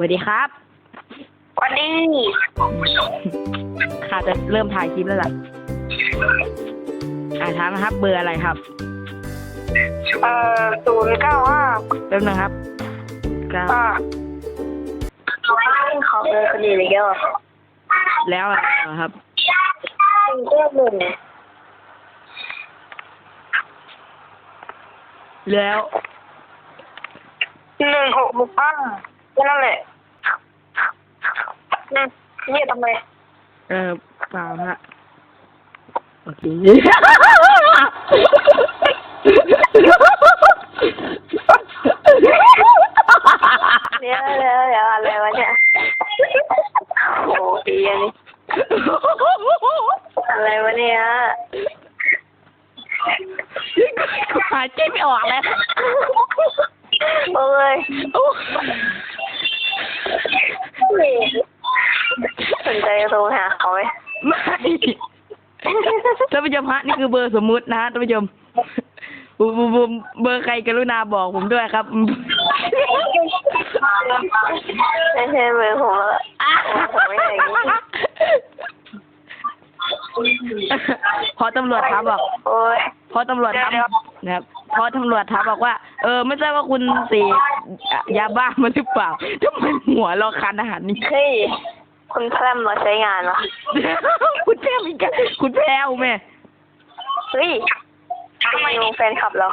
วัสดีครับวันนี้ข้าจะเริ่มถ่ายคลิปแล้วล่ะอ่าถามนะครับ เบอร์อะไรครับ เอ่อศูนย์เก้าห้าแป๊บนึงครับเก้าอ่าขอเบอร์คนอื่นอีกแล้วแล้วอะไรเหรอครับเลือกหนึ่งแล้วหนึ่งหกหกห้า แค่นั้นแหละอืมเนี่ยทำไมเออเปล่าฮะโอเคเดี๋ยวเดี๋ยวเดี๋ยวอะไรวะเนี่ยโอ้ดีอันนี้อะไรวะเนี่ยกูหายใจไม่ออกแล้วโอ้ย สนใจจะโทรหาเขาไหมไม่ท่านผู้ชมฮะนี่คือเบอร์สมมุตินะฮะท่านผู้ชมบูบูบูเบอร์ใครกรุณาบอกผมด้วยครับไม่ใช่เบอร์ผมแล้วผมไม่ได้อย่างนี้พอตำรวจถามบอกโอ้ยพอตำรวจถามนะครับ พอตำรวจถามบอกว่า เออ ไม่ทราบว่าคุณเสียาบ้ามาหรือเปล่าทำไมหัวเราคันอาหารนี่ เฮ้ย คุณแพร่มมาใช้งานเหรอ คุณแพ้อีกอะคุณแพ้วแม่ เฮ้ยทำไมดูแฟนคลับเรา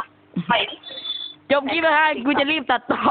จบคลิปแล้วฮะกูจะรีบตัดต่อ